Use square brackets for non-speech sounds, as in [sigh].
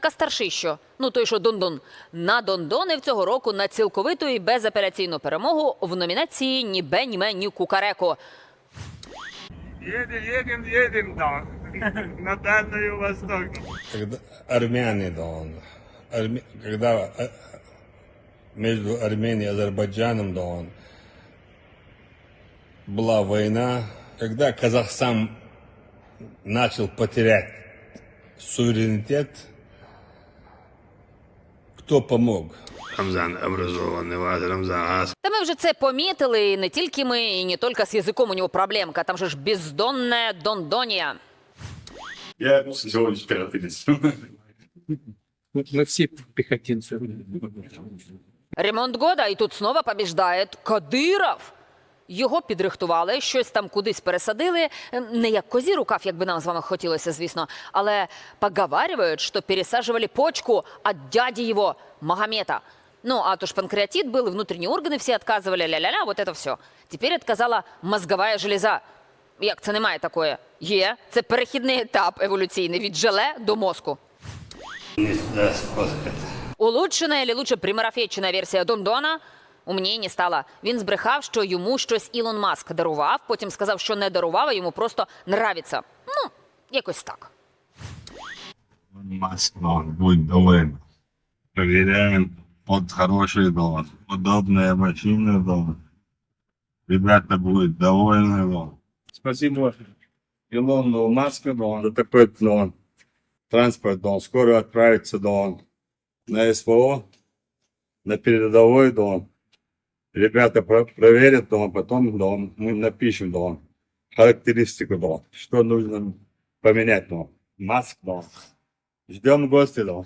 Так а старший що? Ну той, що Дондон. Надондонив цього року на цілковиту і безапеляційну перемогу в номінації «Ні бе, ні ме, ні кукареко». Едем, едем, едем, да. [laughs] На Дальний Восток. когда армяне, да, он, арме- когда э, между Арменией и Азербайджаном, да, он, была война, когда Казахстан начал потерять суверенитет, кто помог? Рамзан образованный, вас Рамзан Ас. Та ми вже це помітили, і не тільки ми, і не тільки з язиком у нього проблемка. Там же ж бездонне дондонія. Я всего лишь пирателист. Мы все пехотинцы. Ремонт года, і тут знову побіждає Кадиров. Його підрихтували, щось там кудись пересадили. Ем, Не як козі рукав, як би нам з вами хотілося, звісно. Але поговаривають, що пересаживали почку от дяді його Магомета. Ну, а то ж панкреатит был, и внутренние органы все отказывали, ля-ля-ля, вот это все. Теперь отказала мозговая железа. Як це немає такое? Є. Це перехідний етап еволюційний від желе до мозку. Не сюда спускать. Улучшена или лучше примарафетчена версія Дондона умніє не стала. Він збрехав, що йому щось Ілон Маск дарував, потім сказав, що не дарував, а йому просто нравиться. Ну, якось так. Москва, будь доволен. Проверяем. Вот хороший дом. Удобная машина дом. Ребята будут довольны дом. Спасибо Илону Маску дом. За такой дом. Транспорт дом. Скоро отправится дом. На СПО. На передовой дом. Ребята про- проверят дом, потом дом. Мы напишем дом. Характеристику дом. Что нужно поменять дом. Маск дом. Ждем гостей дом.